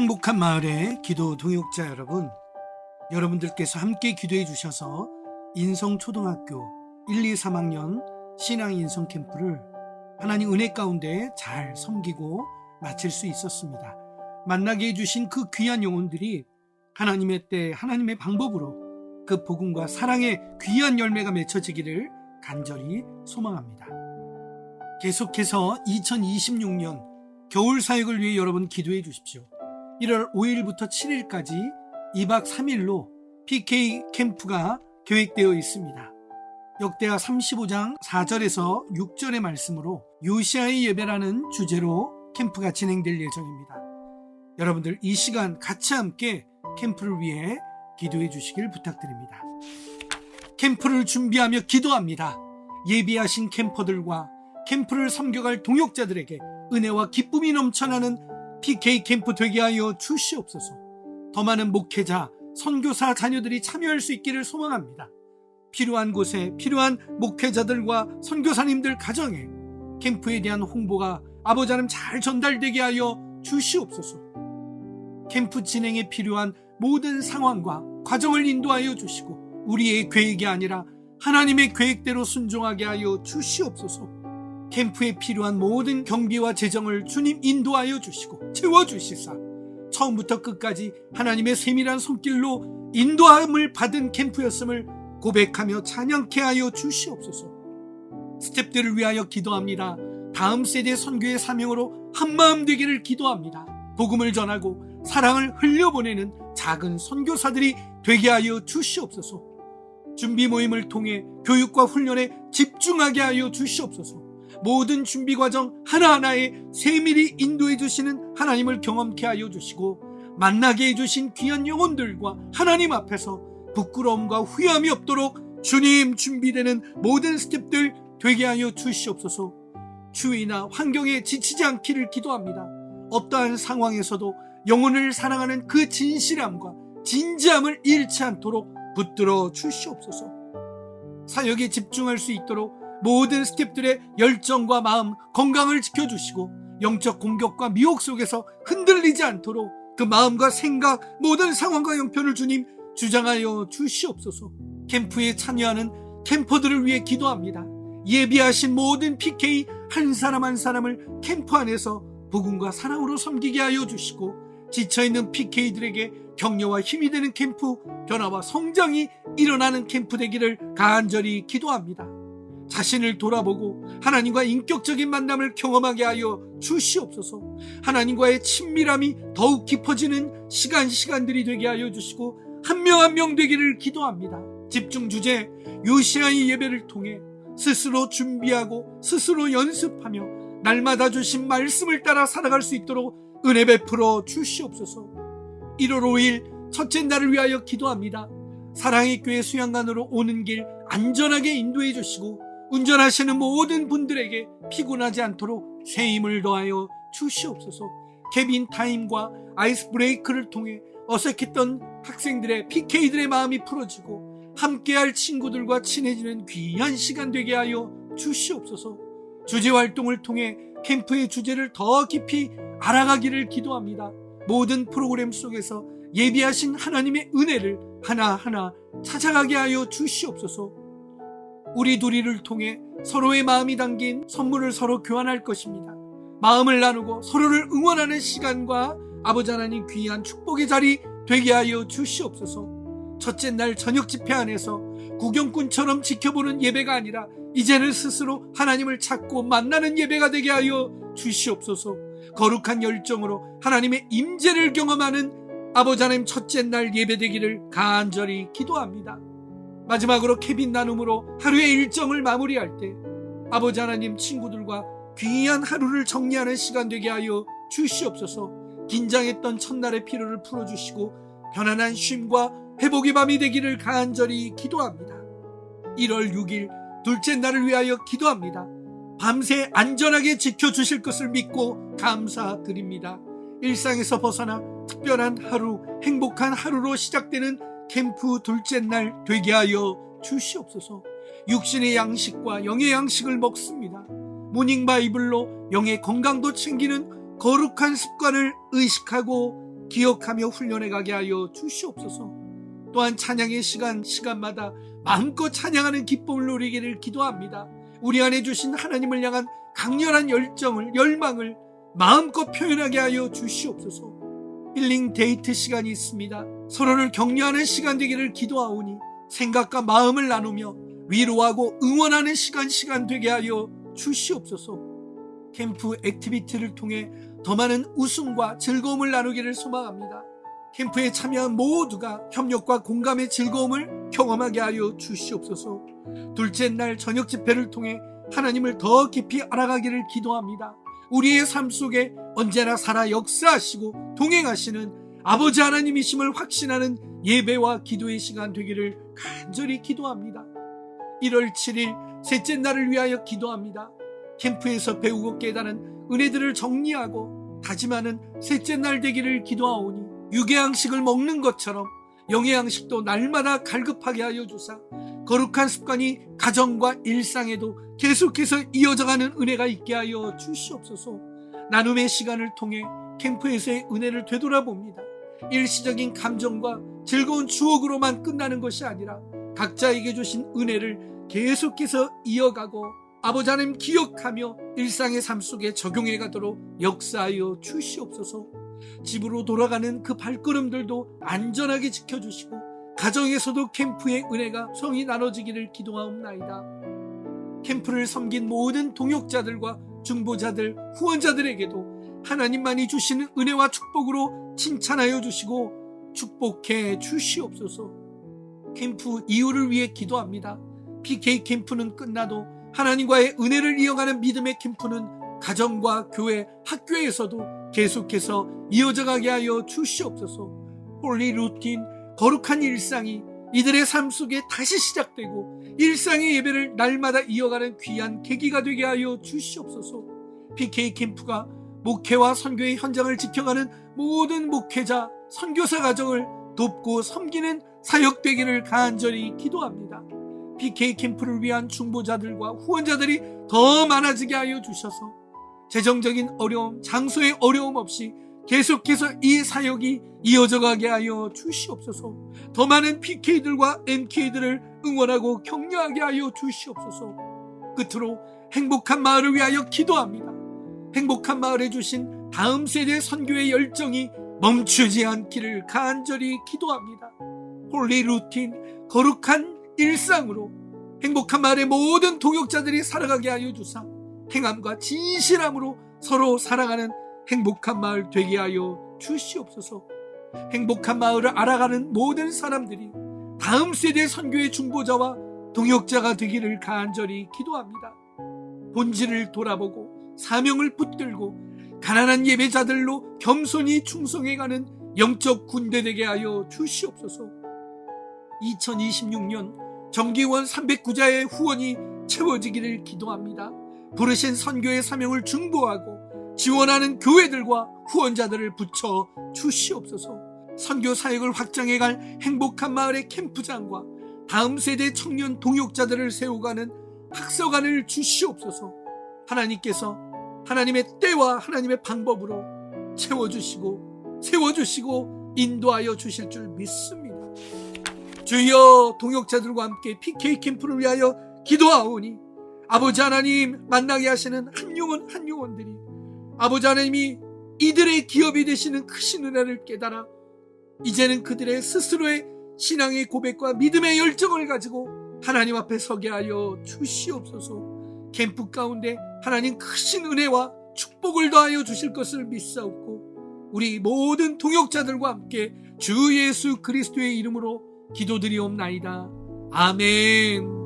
행복한 마을의 기도 동역자 여러분, 여러분들께서 함께 기도해 주셔서 인성초등학교 1, 2, 3학년 신앙 인성 캠프를 하나님 은혜 가운데 잘 섬기고 마칠 수 있었습니다. 만나게 해주신 그 귀한 영혼들이 하나님의 때, 하나님의 방법으로 그 복음과 사랑의 귀한 열매가 맺혀지기를 간절히 소망합니다. 계속해서 2026년 겨울 사역을 위해 여러분 기도해 주십시오. 1월 5일부터 7일까지 2박 3일로 PK 캠프가 계획되어 있습니다. 역대하 35장 4절에서 6절의 말씀으로 요시아의 예배라는 주제로 캠프가 진행될 예정입니다. 여러분들 이 시간 같이 함께 캠프를 위해 기도해 주시길 부탁드립니다. 캠프를 준비하며 기도합니다. 예비하신 캠퍼들과 캠프를 섬겨갈 동역자들에게 은혜와 기쁨이 넘쳐나는 PK 캠프 되게 하여 주시옵소서. 더 많은 목회자, 선교사 자녀들이 참여할 수 있기를 소망합니다. 필요한 곳에 필요한 목회자들과 선교사님들 가정에 캠프에 대한 홍보가 아버지 하나님 잘 전달되게 하여 주시옵소서. 캠프 진행에 필요한 모든 상황과 과정을 인도하여 주시고 우리의 계획이 아니라 하나님의 계획대로 순종하게 하여 주시옵소서. 캠프에 필요한 모든 경비와 재정을 주님 인도하여 주시고 채워 주시사 처음부터 끝까지 하나님의 세밀한 손길로 인도함을 받은 캠프였음을 고백하며 찬양케 하여 주시옵소서. 스탭들을 위하여 기도합니다. 다음 세대 선교의 사명으로 한마음 되기를 기도합니다. 복음을 전하고 사랑을 흘려보내는 작은 선교사들이 되게 하여 주시옵소서. 준비 모임을 통해 교육과 훈련에 집중하게 하여 주시옵소서. 모든 준비 과정 하나하나에 세밀히 인도해 주시는 하나님을 경험케 하여 주시고 만나게 해 주신 귀한 영혼들과 하나님 앞에서 부끄러움과 후회함이 없도록 주님 준비되는 모든 스텝들 되게 하여 주시옵소서. 추위나 환경에 지치지 않기를 기도합니다. 어떠한 상황에서도 영혼을 사랑하는 그 진실함과 진지함을 잃지 않도록 붙들어 주시옵소서. 사역에 집중할 수 있도록 모든 스탭들의 열정과 마음, 건강을 지켜주시고 영적 공격과 미혹 속에서 흔들리지 않도록 그 마음과 생각, 모든 상황과 형편을 주님 주장하여 주시옵소서. 캠프에 참여하는 캠퍼들을 위해 기도합니다. 예비하신 모든 PK 한 사람 한 사람을 캠프 안에서 복음과 사랑으로 섬기게 하여 주시고 지쳐있는 PK들에게 격려와 힘이 되는 캠프, 변화와 성장이 일어나는 캠프 되기를 간절히 기도합니다. 자신을 돌아보고 하나님과 인격적인 만남을 경험하게 하여 주시옵소서. 하나님과의 친밀함이 더욱 깊어지는 시간 시간들이 되게 하여 주시고 한 명 한 명 되기를 기도합니다. 집중 주제 요시아의 예배를 통해 스스로 준비하고 스스로 연습하며 날마다 주신 말씀을 따라 살아갈 수 있도록 은혜 베풀어 주시옵소서. 1월 5일 첫째 날을 위하여 기도합니다. 사랑의 교회 수양관으로 오는 길 안전하게 인도해 주시고 운전하시는 모든 분들에게 피곤하지 않도록 새 힘을 더하여 주시옵소서. 케빈 타임과 아이스 브레이크를 통해 어색했던 학생들의 PK들의 마음이 풀어지고 함께할 친구들과 친해지는 귀한 시간 되게 하여 주시옵소서. 주제 활동을 통해 캠프의 주제를 더 깊이 알아가기를 기도합니다. 모든 프로그램 속에서 예비하신 하나님의 은혜를 하나하나 찾아가게 하여 주시옵소서. 우리 둘이를 통해 서로의 마음이 담긴 선물을 서로 교환할 것입니다. 마음을 나누고 서로를 응원하는 시간과 아버지 하나님 귀한 축복의 자리 되게 하여 주시옵소서. 첫째 날 저녁 집회 안에서 구경꾼처럼 지켜보는 예배가 아니라 이제는 스스로 하나님을 찾고 만나는 예배가 되게 하여 주시옵소서. 거룩한 열정으로 하나님의 임재를 경험하는 아버지 하나님 첫째 날 예배 되기를 간절히 기도합니다. 마지막으로 케빈 나눔으로 하루의 일정을 마무리할 때 아버지 하나님 친구들과 귀한 하루를 정리하는 시간 되게 하여 주시옵소서 긴장했던 첫날의 피로를 풀어주시고 편안한 쉼과 회복의 밤이 되기를 간절히 기도합니다. 1월 6일 둘째 날을 위하여 기도합니다. 밤새 안전하게 지켜주실 것을 믿고 감사드립니다. 일상에서 벗어나 특별한 하루, 행복한 하루로 시작되는 캠프 둘째 날 되게 하여 주시옵소서. 육신의 양식과 영의 양식을 먹습니다. 모닝 바이블로 영의 건강도 챙기는 거룩한 습관을 의식하고 기억하며 훈련해 가게 하여 주시옵소서. 또한 찬양의 시간 시간마다 마음껏 찬양하는 기쁨을 누리기를 기도합니다. 우리 안에 주신 하나님을 향한 강렬한 열정을 열망을 마음껏 표현하게 하여 주시옵소서. 힐링 데이트 시간이 있습니다. 서로를 격려하는 시간 되기를 기도하오니 생각과 마음을 나누며 위로하고 응원하는 시간 시간 되게 하여 주시옵소서. 캠프 액티비티를 통해 더 많은 웃음과 즐거움을 나누기를 소망합니다. 캠프에 참여한 모두가 협력과 공감의 즐거움을 경험하게 하여 주시옵소서. 둘째 날 저녁 집회를 통해 하나님을 더 깊이 알아가기를 기도합니다. 우리의 삶 속에 언제나 살아 역사하시고 동행하시는 아버지 하나님이심을 확신하는 예배와 기도의 시간 되기를 간절히 기도합니다. 1월 7일 셋째 날을 위하여 기도합니다. 캠프에서 배우고 깨달은 은혜들을 정리하고 다짐하는 셋째 날 되기를 기도하오니 유괴양식을 먹는 것처럼 영해양식도 날마다 갈급하게 하여 주사 거룩한 습관이 가정과 일상에도 계속해서 이어져가는 은혜가 있게 하여 주시옵소서 나눔의 시간을 통해 캠프에서의 은혜를 되돌아봅니다. 일시적인 감정과 즐거운 추억으로만 끝나는 것이 아니라 각자에게 주신 은혜를 계속해서 이어가고 아버지 하나님 기억하며 일상의 삶 속에 적용해 가도록 역사하여 주시옵소서. 집으로 돌아가는 그 발걸음들도 안전하게 지켜주시고 가정에서도 캠프의 은혜가 성이 나눠지기를 기도하옵나이다. 캠프를 섬긴 모든 동역자들과 중보자들, 후원자들에게도 하나님만이 주시는 은혜와 축복으로 칭찬하여 주시고 축복해 주시옵소서. 캠프 이후를 위해 기도합니다. PK 캠프는 끝나도 하나님과의 은혜를 이어가는 믿음의 캠프는 가정과 교회, 학교에서도 계속해서 이어져 가게 하여 주시옵소서. 홀리 루틴, 거룩한 일상이 이들의 삶 속에 다시 시작되고 일상의 예배를 날마다 이어가는 귀한 계기가 되게 하여 주시옵소서. PK 캠프가 목회와 선교의 현장을 지켜가는 모든 목회자, 선교사 가정을 돕고 섬기는 사역 되기를 간절히 기도합니다. PK 캠프를 위한 중보자들과 후원자들이 더 많아지게 하여 주셔서 재정적인 어려움, 장소의 어려움 없이 계속해서 이 사역이 이어져 가게 하여 주시옵소서. 더 많은 PK들과 MK들을 응원하고 격려하게 하여 주시옵소서. 끝으로 행복한 마을을 위하여 기도합니다. 행복한 마을에 주신 다음 세대 선교의 열정이 멈추지 않기를 간절히 기도합니다. 홀리 루틴, 거룩한 일상으로 행복한 마을의 모든 동역자들이 살아가게 하여 주사 행함과 진실함으로 서로 사랑하는 행복한 마을 되게 하여 주시옵소서. 행복한 마을을 알아가는 모든 사람들이 다음 세대 선교의 중보자와 동역자가 되기를 간절히 기도합니다. 본질을 돌아보고 사명을 붙들고 가난한 예배자들로 겸손히 충성해가는 영적 군대 되게 하여 주시옵소서. 2026년 정기원 309자의 후원이 채워지기를 기도합니다. 부르신 선교의 사명을 중보하고 지원하는 교회들과 후원자들을 붙여 주시옵소서. 선교 사역을 확장해 갈 행복한 마을의 캠프장과 다음 세대 청년 동역자들을 세워가는 학서관을 주시옵소서. 하나님께서 하나님의 때와 하나님의 방법으로 채워주시고 세워주시고 인도하여 주실 줄 믿습니다. 주여 동역자들과 함께 PK 캠프를 위하여 기도하오니 아버지 하나님 만나게 하시는 한 영혼 한 영혼들이 아버지 하나님이 이들의 기업이 되시는 크신 은혜를 깨달아 이제는 그들의 스스로의 신앙의 고백과 믿음의 열정을 가지고 하나님 앞에 서게 하여 주시옵소서 캠프 가운데 하나님 크신 은혜와 축복을 더하여 주실 것을 믿사옵고 우리 모든 동역자들과 함께 주 예수 그리스도의 이름으로 기도드리옵나이다. 아멘.